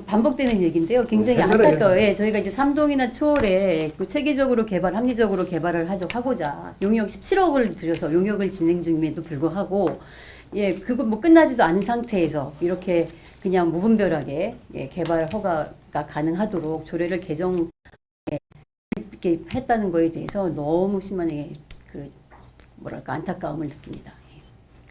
반복되는 얘기인데요. 굉장히 네, 괜찮아요, 안타까워요. 예, 저희가 이제 삼동이나 초월에 그 체계적으로 개발, 합리적으로 개발을 하자, 하고자 용역 17억을 들여서 용역을 진행 중임에도 불구하고 예, 그거 뭐 끝나지도 않은 상태에서 이렇게 그냥 무분별하게 예, 개발 허가가 가능하도록 조례를 개정 예, 이렇게 했다는 거에 대해서 너무 심한 예, 그 뭐랄까 안타까움을 느낍니다.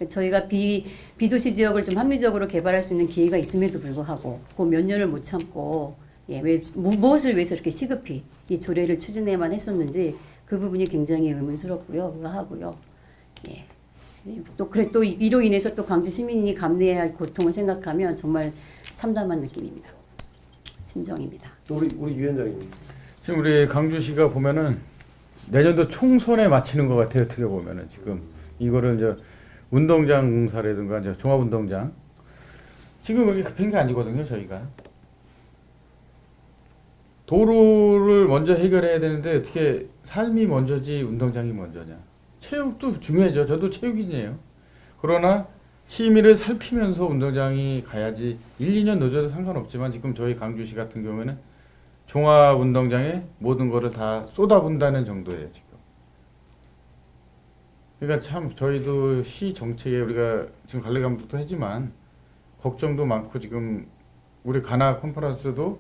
예. 그 저희가 비 비도시 지역을 좀 합리적으로 개발할 수 있는 기회가 있음에도 불구하고 그 몇 년을 못 참고 예, 왜 무- 무엇을 위해서 이렇게 시급히 이 조례를 추진해야만 했었는지 그 부분이 굉장히 의문스럽고요, 의아하고요. 예. 예, 또 그래 또 이- 이로 인해서 또 광주 시민이 감내해야 할 고통을 생각하면 정말 참담한 느낌입니다. 심정입니다. 우리 우리 위원장님. 지금 우리 강주시가 보면은 내년도 총선에 마치는 것 같아요. 어떻게 보면은 지금 이거를 이제 운동장 공사라든가 이제 종합운동장 지금 그렇게 급한 게 아니거든요. 저희가 도로를 먼저 해결해야 되는데 어떻게 삶이 먼저지 운동장이 먼저냐? 체육도 중요하죠. 저도 체육인이에요. 그러나 시민을 살피면서 운동장이 가야지 1, 2년 늦어도 상관없지만 지금 저희 강주시 같은 경우에는 종합 운동장에 모든 거를 다 쏟아붓는다는 정도예요 지금. 그러니까 참 저희도 시 정책에 우리가 지금 관리 감독도 하지만 걱정도 많고 지금 우리 가나 컨퍼런스도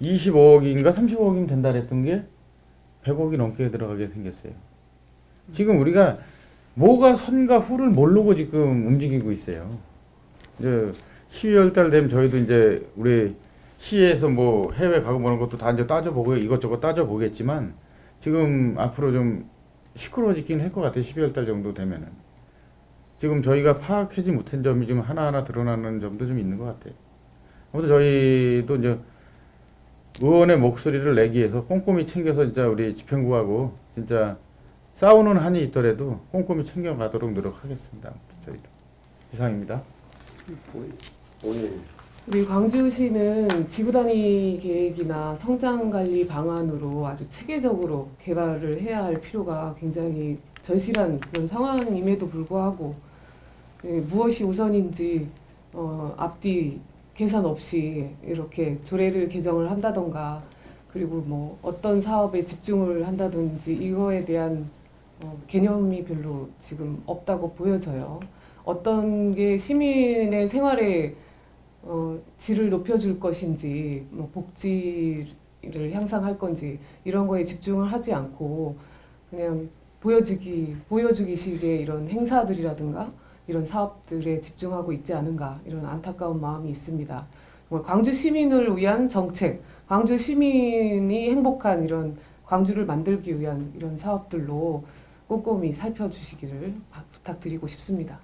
25억인가 35억이면 된다 그랬던 게 100억이 넘게 들어가게 생겼어요. 지금 우리가 뭐가 선과 후를 모르고 지금 움직이고 있어요. 이제 12월 달 되면 저희도 이제 우리 시에서 뭐 해외 가고 보는 것도 다 이제 따져보고 이것저것 따져보겠지만 지금 앞으로 좀 시끄러워지긴 할 것 같아요. 12월 달 정도 되면은. 지금 저희가 파악하지 못한 점이 지금 하나하나 드러나는 점도 좀 있는 것 같아요. 아무튼 저희도 이제 의원의 목소리를 내기 위해서 꼼꼼히 챙겨서 진짜 우리 집행부하고 진짜 싸우는 한이 있더라도 꼼꼼히 챙겨가도록 노력하겠습니다. 저희도 이상입니다. 오늘 우리 광주시는 지구단위 계획이나 성장 관리 방안으로 아주 체계적으로 개발을 해야 할 필요가 굉장히 절실한 그런 상황임에도 불구하고 예, 무엇이 우선인지 어, 앞뒤 계산 없이 이렇게 조례를 개정을 한다던가 그리고 뭐 어떤 사업에 집중을 한다든지 이거에 대한 어, 개념이 별로 지금 없다고 보여져요. 어떤 게 시민의 생활에 어, 질을 높여줄 것인지, 뭐 복지를 향상할 건지 이런 거에 집중을 하지 않고 그냥 보여지기 보여주기식의 이런 행사들이라든가 이런 사업들에 집중하고 있지 않은가 이런 안타까운 마음이 있습니다. 정말 광주 시민을 위한 정책, 광주 시민이 행복한 이런 광주를 만들기 위한 이런 사업들로 꼼꼼히 살펴주시기를 부탁드리고 싶습니다.